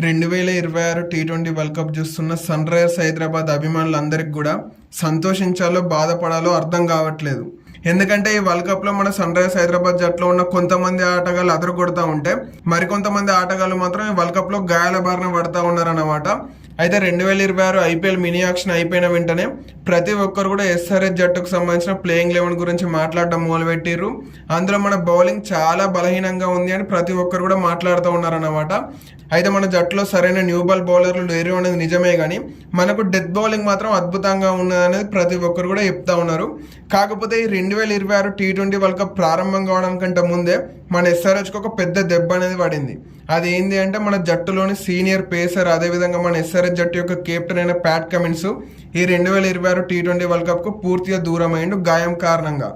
రెండు వేల ఇరవై ఆరు టీ ట్వంటీ వరల్డ్ కప్ చూస్తున్న సన్ రైజర్స్ హైదరాబాద్ అభిమానులందరికీ కూడా సంతోషించాలో బాధపడాలో అర్థం కావట్లేదు. ఎందుకంటే ఈ వరల్డ్ కప్లో మన సన్ రైజర్స్ హైదరాబాద్ జట్లో ఉన్న కొంతమంది ఆటగాళ్ళు అదరు ఉంటే మరికొంతమంది ఆటగాళ్ళు మాత్రం ఈ వరల్డ్ కప్లో గాయాల బారిన పడతా ఉన్నారన్నమాట. అయితే రెండు వేల ఇరవై ఆరు ఐపీఎల్ మినీ యాక్షన్ అయిపోయిన వెంటనే ప్రతి ఒక్కరు కూడా ఎస్ఆర్ఎస్ జట్టుకు సంబంధించిన ప్లేయింగ్ లెవెన్ గురించి మాట్లాడడం మొదలుపెట్టారు అందులో మన బౌలింగ్ చాలా బలహీనంగా ఉంది అని ప్రతి ఒక్కరు కూడా మాట్లాడుతూ ఉన్నారన్నమాట. అయితే మన జట్టులో సరైన న్యూ బాల్ బౌలర్లు లేరు అనేది నిజమే కానీ మనకు డెత్ బౌలింగ్ మాత్రం అద్భుతంగా ఉన్నది అనేది ప్రతి ఒక్కరు కూడా చెప్తా ఉన్నారు. కాకపోతే ఈ రెండు వేల ఇరవై ఆరు టీ ట్వంటీ వరల్డ్ కప్ ప్రారంభం కావడం కంటే ముందే మన ఎస్ఆర్హెచ్కి ఒక పెద్ద దెబ్బ అనేది పడింది. అది ఏంటి అంటే మన జట్టులోని సీనియర్ పేసర్ అదేవిధంగా మన భారత జట్టు యొక్క కెప్టెన్ అయిన ప్యాట్ కమిన్స్ ఈ రెండు వేల ఇరవై ఆరు టీ ట్వంటీ వరల్డ్ కప్కు పూర్తిగా దూరం గాయం కారణంగా.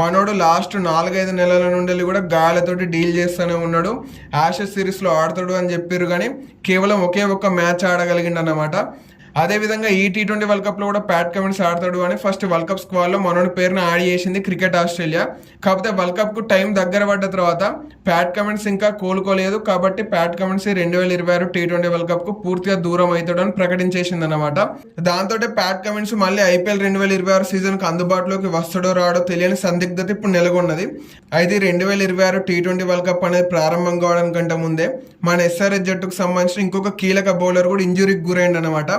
మనోడు లాస్ట్ నాలుగైదు నెలల నుండి కూడా గాయాలతోటి డీల్ చేస్తూనే ఉన్నాడు. యాషెస్ సిరీస్లో ఆడతాడు అని చెప్పారు కానీ కేవలం ఒకే ఒక్క మ్యాచ్ ఆడగలిగిండు అన్నమాట అదేవిధంగా ఈ టీ ట్వంటీ వరల్డ్ కప్లో కూడా ప్యాట్ కమిన్స్ ఆడతాడు అని ఫస్ట్ వరల్డ్ కప్ స్క్వాడ్లో మనోడి పేరును యాడ్ చేసింది క్రికెట్ ఆస్ట్రేలియా కాకపోతే వరల్డ్ కప్కు టైం దగ్గర పడ్డ తర్వాత ప్యాట్ కమిన్స్ ఇంకా కోలుకోలేదు. కాబట్టి ప్యాట్ కమిన్స్ రెండు వేల ఇరవై ఆరు టీ ట్వంటీ వరల్డ్ కప్కు పూర్తిగా దూరం అవుతాడు అని ప్రకటించేసింది అనమాట దాంతో ప్యాట్ కమిన్స్ మళ్ళీ ఐపీఎల్ రెండు వేల ఇరవై ఆరు సీజన్కి అందుబాటులోకి వస్తాడో రాడో తెలియని సందిగ్ధత ఇప్పుడు నెలకొన్నది. అయితే రెండు వేల ఇరవై ఆరు టీ ట్వంటీ వరల్డ్ కప్ అనేది ప్రారంభం కావడానికంటే ముందే మన ఎస్ఆర్ఎస్ జట్టుకు సంబంధించిన ఇంకొక కీలక బౌలర్ కూడా ఇంజురీకి గురైంది అనమాట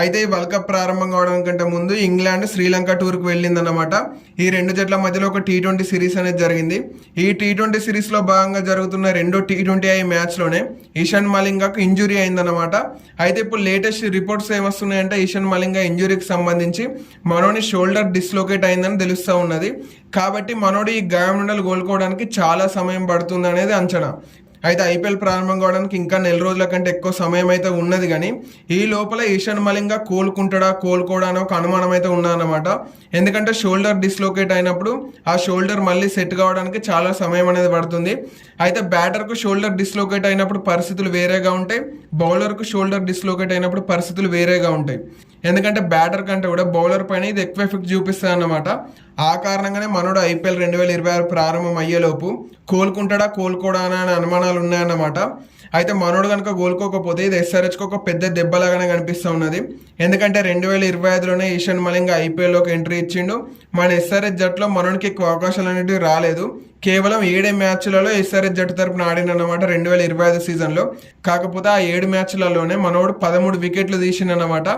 అయితే ఈ వరల్డ్ కప్ ప్రారంభం కావడం కంటే ముందు ఇంగ్లాండ్ శ్రీలంక టూర్కి వెళ్ళిందన్నమాట. ఈ రెండు జట్ల మధ్యలో ఒక టీ ట్వంటీ సిరీస్ అనేది జరిగింది. ఈ టీ ట్వంటీ సిరీస్లో భాగంగా జరుగుతున్న రెండో టీ ట్వంటీ ఐ మ్యాచ్లోనే ఇషాన్ మలింగాకు ఇంజురీ అయిందన్నమాట. అయితే ఇప్పుడు లేటెస్ట్ రిపోర్ట్స్ ఏమొస్తున్నాయంటే ఇషాన్ మలింగా ఇంజురీకి సంబంధించి మనోని షోల్డర్ డిస్లోకేట్ అయిందని తెలుస్తూ ఉన్నది. కాబట్టి మనోడు ఈ గాయం నుండి కోలుకోవడానికి చాలా సమయం పడుతుంది అనేది అంచనా. అయితే ఐపీఎల్ ప్రారంభం కావడానికి ఇంకా నెల రోజుల కంటే ఎక్కువ సమయం అయితే ఉన్నది కానీ ఈ లోపల ఈశాన్ మలింగ కోలుకుంటాడా కోలుకోడా ఒక అనుమానం అయితే ఉన్నదన్నమాట ఎందుకంటే షోల్డర్ డిస్లోకేట్ అయినప్పుడు ఆ షోల్డర్ మళ్ళీ సెట్ కావడానికి చాలా సమయం అనేది పడుతుంది. అయితే బ్యాటర్కు షోల్డర్ డిస్లోకేట్ అయినప్పుడు పరిస్థితులు వేరేగా ఉంటాయి బౌలర్కు షోల్డర్ డిస్లోకేట్ అయినప్పుడు పరిస్థితులు వేరేగా ఉంటాయి. ఎందుకంటే బ్యాటర్ కంటే కూడా బౌలర్ పైన ఇది ఎక్కువ ఎఫెక్ట్ చూపిస్తుంది అన్నమాట. ఆ కారణంగానే మనోడు ఐపీఎల్ రెండు వేల ఇరవై ఆరు ప్రారంభం అయ్యేలోపు కోలుకుంటాడా కోలుకోడానా అనే అనుమానాలు ఉన్నాయన్నమాట. అయితే మనోడు కనుక కోలుకోకపోతే ఇది ఎస్ఆర్హెచ్కి ఒక పెద్ద దెబ్బలాగానే కనిపిస్తూ ఉన్నది. ఎందుకంటే రెండు వేల ఇరవై ఐదులోనే ఈశాన్ మలింగ ఐపీఎల్లోకి ఎంట్రీ ఇచ్చిండు. మన ఎస్ఆర్ఎస్ జట్టులో మనోడికి ఎక్కువ అవకాశాలు అనేటివి రాలేదు. కేవలం ఏడే మ్యాచ్లలో ఎస్ఆర్ఎస్ జట్టు తరపున ఆడినన్నమాట రెండు వేల ఇరవై ఐదు సీజన్లో. కాకపోతే ఆ ఏడు మ్యాచ్లలోనే మనోడు పదమూడు వికెట్లు తీసిండనమాట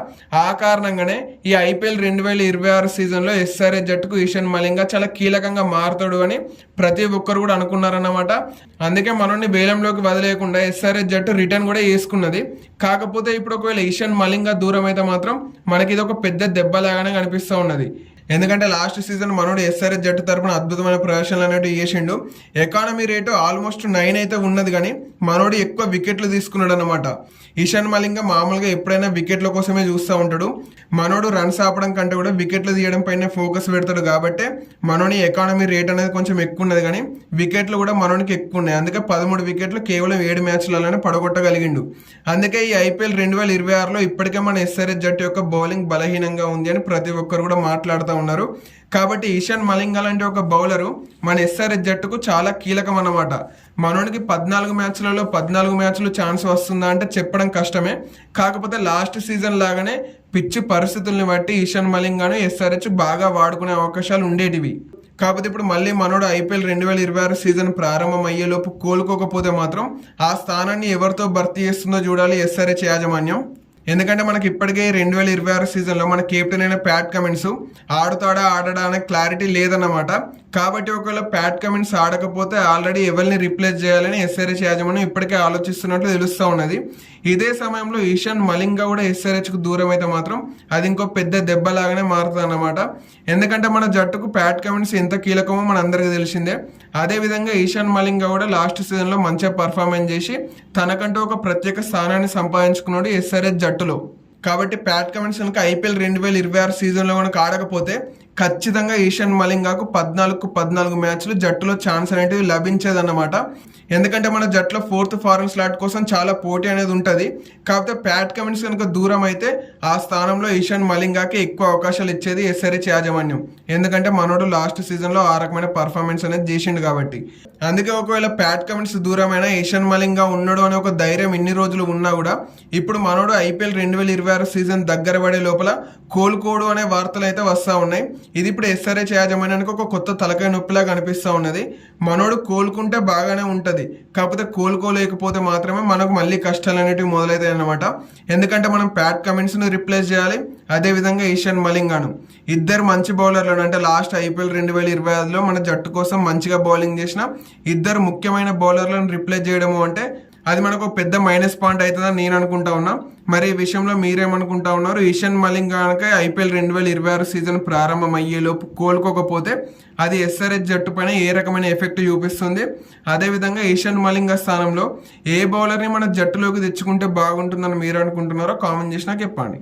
ఆ కారణంగానే ఈ ఐపీఎల్ రెండు వేల ఇరవై ఆరు సీజన్లో ఎస్ఆర్ఎస్ జట్టుకు ఈశాన్ మలింగ చాలా కీలకంగా మారుతాడు అని ప్రతి ఒక్కరు కూడా అనుకున్నారన్నమాట. అందుకే మనోడిని బేలంలోకి వదిలేయకుండా ఎస్ఆర్ఎస్ జట్టు రిటర్న్ కూడా వేసుకున్నది. కాకపోతే ఇప్పుడు ఒకవేళ ఈశాన్ మలింగ దూరం అయితే మాత్రం మనకి ఇది ఒక పెద్ద దెబ్బలాగానే కనిపిస్తూ ఉన్నది. ఎందుకంటే లాస్ట్ సీజన్ మనోడు ఎస్ఆర్ఎస్ జట్టు తరపున అద్భుతమైన ప్రదర్శనలు అనేవి చేసిండు. ఎకానమీ రేటు ఆల్మోస్ట్ నైన్ అయితే ఉన్నది కానీ మనోడు ఎక్కువ వికెట్లు తీసుకున్నాడు అనమాట ఇషాన్ మలింగ మామూలుగా ఎప్పుడైనా వికెట్ల కోసమే చూస్తూ ఉంటాడు. మనోడు రన్స్ ఆపడం కంటే కూడా వికెట్లు తీయడం పైన ఫోకస్ పెడతాడు కాబట్టి మనోని ఎకానమీ రేట్ అనేది కొంచెం ఎక్కువ ఉన్నది కానీ వికెట్లు కూడా మనోనికి ఎక్కువ ఉన్నాయి. అందుకే పదమూడు వికెట్లు కేవలం ఏడు మ్యాచ్లలోనే పడగొట్టగలిగిండు. అందుకే ఈ ఐపీఎల్ రెండు వేల ఇరవై ఆరులో ఇప్పటికే మన ఎస్ఆర్ఎస్ జట్టు యొక్క బౌలింగ్ బలహీనంగా ఉంది అని ప్రతి ఒక్కరు కూడా మాట్లాడుతూ ఉన్నారు. కాబట్టి ఈశాన్ మలింగా లాంటి ఒక బౌలరు మన ఎస్ఆర్ఎస్ జట్టుకు చాలా కీలకం అన్నమాట. మనోడికి పద్నాలుగు మ్యాచ్లలో పద్నాలుగు మ్యాచ్లు ఛాన్స్ వస్తుందా అంటే చెప్పడం కష్టమే. కాకపోతే లాస్ట్ సీజన్ లాగానే పిచ్చి పరిస్థితుల్ని బట్టి ఈశాన్ మలింగాను ఎస్ఆర్హెచ్ బాగా వాడుకునే అవకాశాలు ఉండేటివి. కాకపోతే ఇప్పుడు మళ్ళీ మనోడు ఐపీఎల్ రెండు వేల ఇరవై ఆరు సీజన్ ప్రారంభం అయ్యేలోపు కోలుకోకపోతే మాత్రం ఆ స్థానాన్ని ఎవరితో భర్తీ చేస్తుందో చూడాలి ఎస్ఆర్హెచ్ యాజమాన్యం. ఎందుకంటే మనకి ఇప్పటికే రెండు వేల ఇరవై ఆరు సీజన్లో మన కెప్టెన్ అయిన ప్యాట్ కమిన్స్ ఆడుతాడా ఆడడా అనే క్లారిటీ లేదన్నమాట. కాబట్టి ఒకవేళ ప్యాట్ కమిన్స్ ఆడకపోతే ఆల్రెడీ ఎవరిని రీప్లేస్ చేయాలని ఎస్ఆర్హెచ్ యాజమాన్యం ఇప్పటికే ఆలోచిస్తున్నట్లు తెలుస్తూ ఉన్నది. ఇదే సమయంలో ఈశాన్ మలింగా కూడా ఎస్ఆర్హెచ్కు దూరం అయితే మాత్రం అది ఇంకో పెద్ద దెబ్బలాగానే మారుతుంది అన్నమాట. ఎందుకంటే మన జట్టుకు ప్యాట్ కమిన్స్ ఎంత కీలకమో మన అందరికీ తెలిసిందే అదేవిధంగా ఈశాన్ మలింగా కూడా లాస్ట్ సీజన్లో మంచిగా పర్ఫార్మెన్స్ చేసి తనకంటూ ఒక ప్రత్యేక స్థానాన్ని సంపాదించుకున్నాడు ఎస్ఆర్హెచ్ జట్టులో. కాబట్టి ప్యాట్ కమెంట్స్ కనుక ఐపీఎల్ రెండు వేల ఇరవై ఆరు సీజన్లో కనుక ఆడకపోతే ఖచ్చితంగా ఈశాన్ మలింగాకు పద్నాలుగు పద్నాలుగు మ్యాచ్లు జట్టులో ఛాన్స్ అనేటివి లభించేదన్నమాట. ఎందుకంటే మన జట్టులో ఫోర్త్ ఫారెన్ స్లాట్ కోసం చాలా పోటీ అనేది ఉంటుంది. కాకపోతే ప్యాట్ కమెంట్స్ కనుక దూరం అయితే ఆ స్థానంలో ఈశాన్ మలింగాకి ఎక్కువ అవకాశాలు ఇచ్చేది ఎస్ఆర్హెచ్ యాజమాన్యం. ఎందుకంటే మనోడు లాస్ట్ సీజన్లో ఆ రకమైన పర్ఫార్మెన్స్ అనేది చేసిండు కాబట్టి. అందుకే ఒకవేళ ప్యాట్ కమెంట్స్ దూరమైన ఈశాన్ మలింగా ఉన్నాడు అనే ఒక ధైర్యం ఇన్ని రోజులు ఉన్నా కూడా ఇప్పుడు మనోడు ఐపీఎల్ రెండు వేల ఇరవై ఆరు సీజన్ దగ్గర పడే లోపల కోలుకోడు అనే వార్తలు అయితే వస్తూ ఉన్నాయి. ఇది ఇప్పుడు ఎస్ఆర్హెచ్ యాజమాన్యానికి ఒక కొత్త తలకాయ నొప్పిలా కనిపిస్తూ ఉన్నది. మనోడు కోలుకుంటే బాగానే ఉంటుంది. కాకపోతే కోలుకోలేకపోతే మాత్రమే మనకు మళ్ళీ కష్టాలు అనేటివి మొదలవుతాయి అనమాట ఎందుకంటే మనం ప్యాట్ కమెంట్స్ను రిప్లేస్ చేయాలి. అదేవిధంగా ఈశాన్ మలింగాను. ఇద్దరు మంచి బౌలర్లను అంటే లాస్ట్ ఐపీఎల్ రెండు వేల ఇరవై ఐదులో మన జట్టు కోసం మంచిగా బౌలింగ్ చేసిన ఇద్దరు ముఖ్యమైన బౌలర్లను రిప్లేస్ చేయడము అంటే అది మనకు ఒక పెద్ద మైనస్ పాయింట్ అవుతుందని నేను అనుకుంటా ఉన్నా. మరి ఈ విషయంలో మీరేమనుకుంటా ఉన్నారు? ఈశాన్ మలింగ్ కనుక ఐపీఎల్ రెండు వేల ఇరవై ఆరు సీజన్ ప్రారంభం అయ్యేలోపు కోలుకోకపోతే అది ఎస్ఆర్ఎస్ జట్టు పైన ఏ రకమైన ఎఫెక్ట్ చూపిస్తుంది? అదేవిధంగా ఈశాన్ మలింగ స్థానంలో ఏ బౌలర్ని మన జట్టులోకి తెచ్చుకుంటే బాగుంటుందని మీరు అనుకుంటున్నారో కామెంట్ చేసి నాకు చెప్పండి.